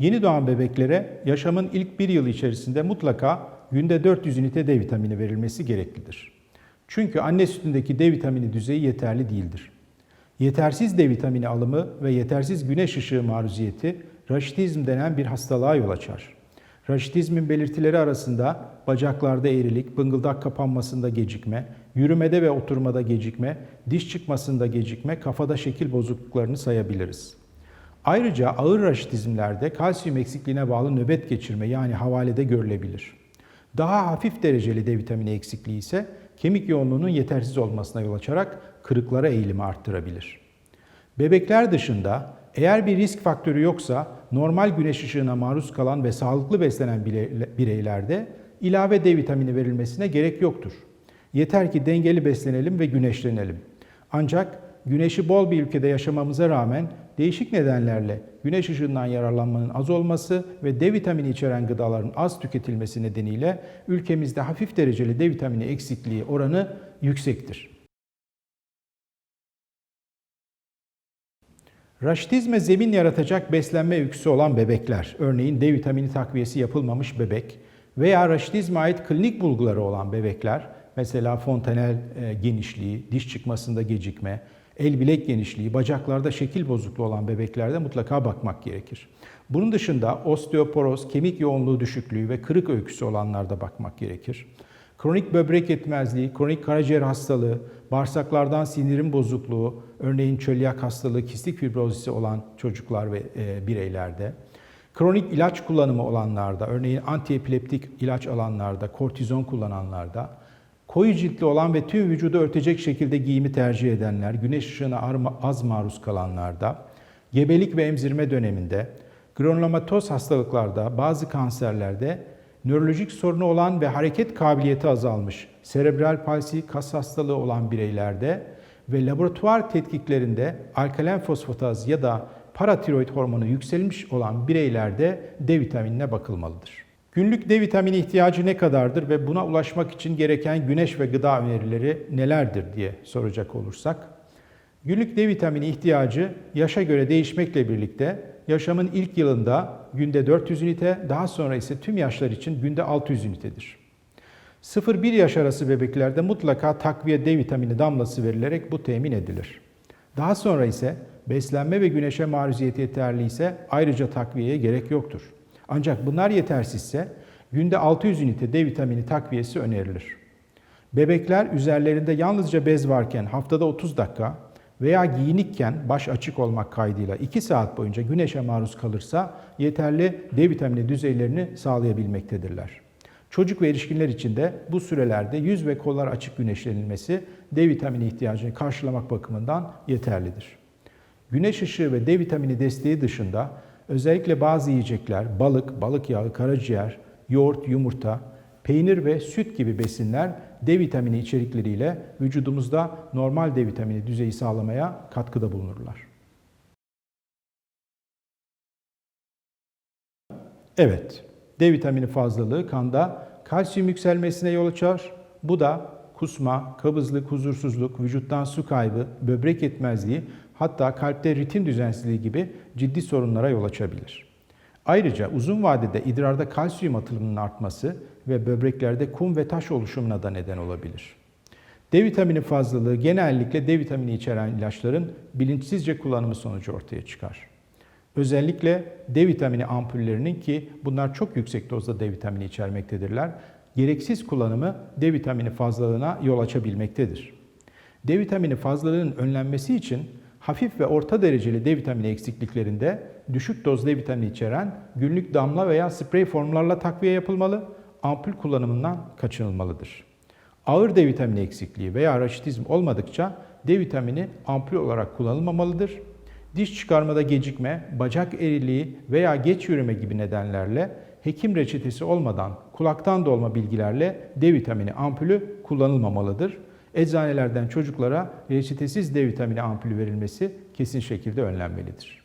Yeni doğan bebeklere yaşamın ilk bir yıl içerisinde mutlaka günde 400 ünite D vitamini verilmesi gereklidir. Çünkü anne sütündeki D vitamini düzeyi yeterli değildir. Yetersiz D vitamini alımı ve yetersiz güneş ışığı maruziyeti raşitizm denen bir hastalığa yol açar. Raşitizmin belirtileri arasında bacaklarda eğrilik, bıngıldak kapanmasında gecikme, yürümede ve oturmada gecikme, diş çıkmasında gecikme, kafada şekil bozukluklarını sayabiliriz. Ayrıca ağır raşitizmlerde kalsiyum eksikliğine bağlı nöbet geçirme yani havalede görülebilir. Daha hafif dereceli D vitamini eksikliği ise kemik yoğunluğunun yetersiz olmasına yol açarak kırıklara eğilimi arttırabilir. Bebekler dışında eğer bir risk faktörü yoksa normal güneş ışığına maruz kalan ve sağlıklı beslenen bireylerde ilave D vitamini verilmesine gerek yoktur. Yeter ki dengeli beslenelim ve güneşlenelim. Ancak güneşi bol bir ülkede yaşamamıza rağmen değişik nedenlerle güneş ışığından yararlanmanın az olması ve D vitamini içeren gıdaların az tüketilmesi nedeniyle ülkemizde hafif dereceli D vitamini eksikliği oranı yüksektir. Raşitizme zemin yaratacak beslenme öyküsü olan bebekler, örneğin D vitamini takviyesi yapılmamış bebek veya raşitizme ait klinik bulguları olan bebekler, mesela fontanel e, genişliği, diş çıkmasında gecikme, el bilek genişliği, bacaklarda şekil bozukluğu olan bebeklerde mutlaka bakmak gerekir. Bunun dışında osteoporoz, kemik yoğunluğu düşüklüğü ve kırık öyküsü olanlarda bakmak gerekir. Kronik böbrek yetmezliği, kronik karaciğer hastalığı, bağırsaklardan sinirim bozukluğu, örneğin çölyak hastalığı, kistik fibrozisi olan çocuklar ve e, bireylerde, kronik ilaç kullanımı olanlarda, örneğin antiepileptik ilaç alanlarda, kortizon kullananlarda, koyu ciltli olan ve tüm vücudu örtecek şekilde giyimi tercih edenler, güneş ışığına az maruz kalanlarda, gebelik ve emzirme döneminde, granulomatoz hastalıklarda, bazı kanserlerde nörolojik sorunu olan ve hareket kabiliyeti azalmış, serebral palsi, kas hastalığı olan bireylerde ve laboratuvar tetkiklerinde alkalen fosfataz ya da paratiroid hormonu yükselmiş olan bireylerde D vitaminine bakılmalıdır. Günlük D vitamini ihtiyacı ne kadardır ve buna ulaşmak için gereken güneş ve gıda önerileri nelerdir diye soracak olursak, günlük D vitamini ihtiyacı yaşa göre değişmekle birlikte yaşamın ilk yılında günde 400 ünite, daha sonra ise tüm yaşlar için günde 600 ünitedir. 0-1 yaş arası bebeklerde mutlaka takviye D vitamini damlası verilerek bu temin edilir. Daha sonra ise beslenme ve güneşe maruziyeti yeterli ise ayrıca takviyeye gerek yoktur. Ancak bunlar yetersizse günde 600 ünite D vitamini takviyesi önerilir. Bebekler üzerlerinde yalnızca bez varken haftada 30 dakika veya giyinikken baş açık olmak kaydıyla 2 saat boyunca güneşe maruz kalırsa yeterli D vitamini düzeylerini sağlayabilmektedirler. Çocuk ve erişkinler için de bu sürelerde yüz ve kollar açık güneşlenilmesi D vitamini ihtiyacını karşılamak bakımından yeterlidir. Güneş ışığı ve D vitamini desteği dışında özellikle bazı yiyecekler, balık, balık yağı, karaciğer, yoğurt, yumurta, peynir ve süt gibi besinler D vitamini içerikleriyle vücudumuzda normal D vitamini düzeyi sağlamaya katkıda bulunurlar. Evet, D vitamini fazlalığı kanda kalsiyum yükselmesine yol açar. Bu da kusma, kabızlık, huzursuzluk, vücuttan su kaybı, böbrek yetmezliği, hatta kalpte ritim düzensizliği gibi ciddi sorunlara yol açabilir. Ayrıca uzun vadede idrarda kalsiyum atılımının artması ve böbreklerde kum ve taş oluşumuna da neden olabilir. D vitamini fazlalığı genellikle D vitamini içeren ilaçların bilinçsizce kullanımı sonucu ortaya çıkar. Özellikle D vitamini ampullerinin ki bunlar çok yüksek dozda D vitamini içermektedirler, gereksiz kullanımı D vitamini fazlalığına yol açabilmektedir. D vitamini fazlalığının önlenmesi için hafif ve orta dereceli D vitamini eksikliklerinde düşük doz D vitamini içeren günlük damla veya sprey formlarla takviye yapılmalı, ampul kullanımından kaçınılmalıdır. Ağır D vitamini eksikliği veya raşitizm olmadıkça D vitamini ampul olarak kullanılmamalıdır. Diş çıkarmada gecikme, bacak eriliği veya geç yürüme gibi nedenlerle hekim reçetesi olmadan kulaktan dolma bilgilerle D vitamini ampulü kullanılmamalıdır. Eczanelerden çocuklara reçetesiz D vitamini ampulü verilmesi kesin şekilde önlenmelidir.